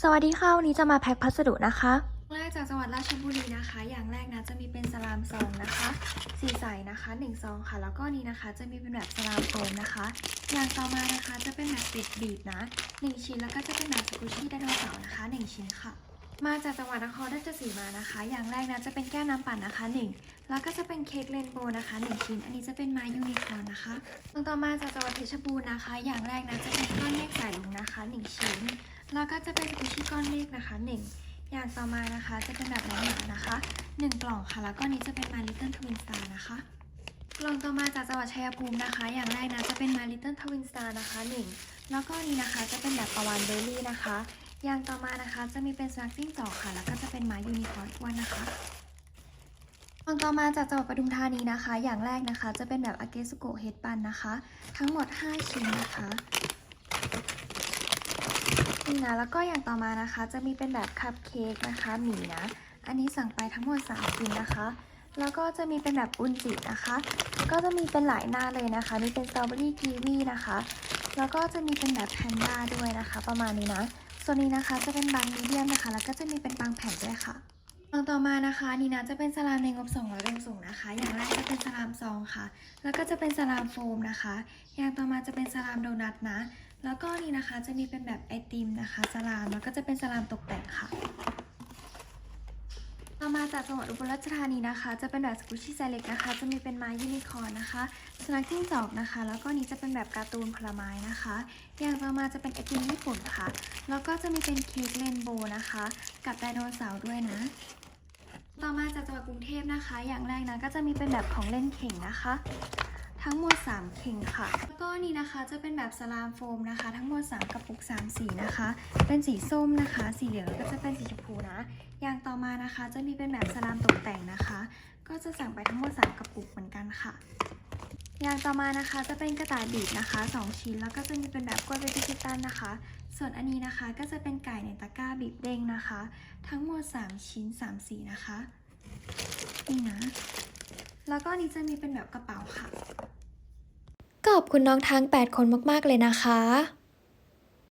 สวัสดีค่ะวันนี้จะมาแพ็คพัสดุนะคะแรกจากจังหวัดราชบุรีนะคะ อย่างแรกนะจะมีเป็นสลามซองนะคะสีใสนะคะ1ซองค่ะ แล้วก็นี้นะคะจะมีเป็นแบบสลามโฟมนะคะ อย่างต่อมานะคะจะเป็นแบบปิดบีบนะ 1 ชิ้นแล้วก็จะเป็นแบบสกูชี่ไดโนเสาร์นะคะ 1 ชิ้นค่ะ มาจากจังหวัดนครราชสีมานะคะ อย่างแรกนะจะเป็นแก้วน้ำปั่นนะคะ 1 แล้วก็จะเป็นเค้กเรนโบว์นะคะ1ชิ้น อันนี้จะเป็นไม้ยูนิคอร์นนะคะต่อมาจากจังหวัดเพชรบูรณ์นะคะ อย่างแรกนะจะเป็นก้อนเมฆสายลงนะคะ 1 ชิ้น แล้วก็จะเป็นสกูชี่ก้อนเมฆนะคะ1อย่างต่อมานะคะจะเป็นแบบน้องหมานะคะ1กล่องค่ะ แล้วก็นี้จะเป็น My Little Twin Star นะคะ กล่องต่อมาจากจังหวัดชัยภูมินะคะ อย่างแรกนะจะเป็น My Little Twin Star นะคะ1แล้วก็นี้นะคะจะเป็นแบบประวานเบอร์รี่นะคะ อย่างต่อมานะคะจะมีเป็นสนักจิ้งจอกค่ะ แล้วก็จะเป็นไม้ยูนิคอร์นอ้วนนะคะกล่องต่อมาจากจังหวัดปทุมธานีนะคะ อย่างแรกนะคะจะเป็นแบบอาเกสุโกะเฮดปันนะคะ ทั้งหมด 5 ชิ้นนะคะ นี่นะแล้วก็อย่างต่อมานะคะ จะมีเป็นแบบคัพเค้กนะคะหมี่นะ อันนี้สั่งไปทั้งหมด3ชิ้นนะคะ แล้วก็จะมีเป็นแบบอุนจินะคะก็จะมีเป็นหลายหน้าเลยนะคะมีเป็นสตรอเบอรี่กีวีนะคะ แล้วก็จะมีเป็นแบบแพนด้าด้วยนะคะ ประมาณนี้นะส่วนนี้นะคะจะเป็นบางมีเดียมนะคะ แล้วก็จะมีเป็นบางแผ่นด้วยค่ะกล่องต่อมานะคะนี่นะจะเป็นสลามในงบ200เป็นสูงนะคะ อย่างแรกจะเป็นสลามซองค่ะ แล้วก็จะเป็นสลามโฟมนะคะ อย่างต่อมาจะเป็นสลามโดนัทนะ แล้วก็นี่นะคะจะมีเป็นแบบไอติมนะคะสลามแล้วก็จะเป็นสลามตกแต่งค่ะต่อมาจากจังหวัดอุบลราชธานีนะคะ จะเป็นแบบสกุชชี่ไซเล็กนะคะ จะมีเป็นไม้ยูนิคอร์นนะคะสนักจิ้งจอกนะคะ แล้วก็นี้จะเป็นแบบการ์ตูนผลไม้นะคะ อย่างต่อมาจะเป็นไอติมญี่ปุ่นค่ะ แล้วก็จะมีเป็นเค้กเรนโบว์นะคะ กับไดโนเสาร์ด้วยนะต่อมาจากจังหวัดกรุงเทพนะคะ อย่างแรกนะก็จะมีเป็นแบบของเล่นเข่งนะคะ ทั้งหมด 3 เข่งค่ะ แล้วก็นี่นะคะจะเป็นแบบสลามโฟมนะคะ ทั้งหมด 3 กระปุก 3 สีนะคะ เป็นสีส้มนะคะ สีเหลืองก็จะเป็นสีชมพูนะ อย่างต่อมานะคะ จะมีเป็นแบบสลามตกแต่งนะคะ ก็จะสั่งไปทั้งหมด 3 กระปุกเหมือนกันค่ะ อย่างต่อมานะคะจะเป็นกระต่ายบีบนะคะ 2 ชิ้น แล้วก็จะมีเป็นแบบกล้วยเบบี้คิตตันนะคะ ส่วนอันนี้นะคะก็จะเป็นไก่ในตะกร้าบีบเด้งนะคะ ทั้งหมด 3 ชิ้น 3 สีนะคะ นี่นะแล้วก็นนี้จะมีเป็นแบบกระเป๋าค่ะ ขอบคุณน้องทั้ง 8 คนมาก ๆ เลยนะคะ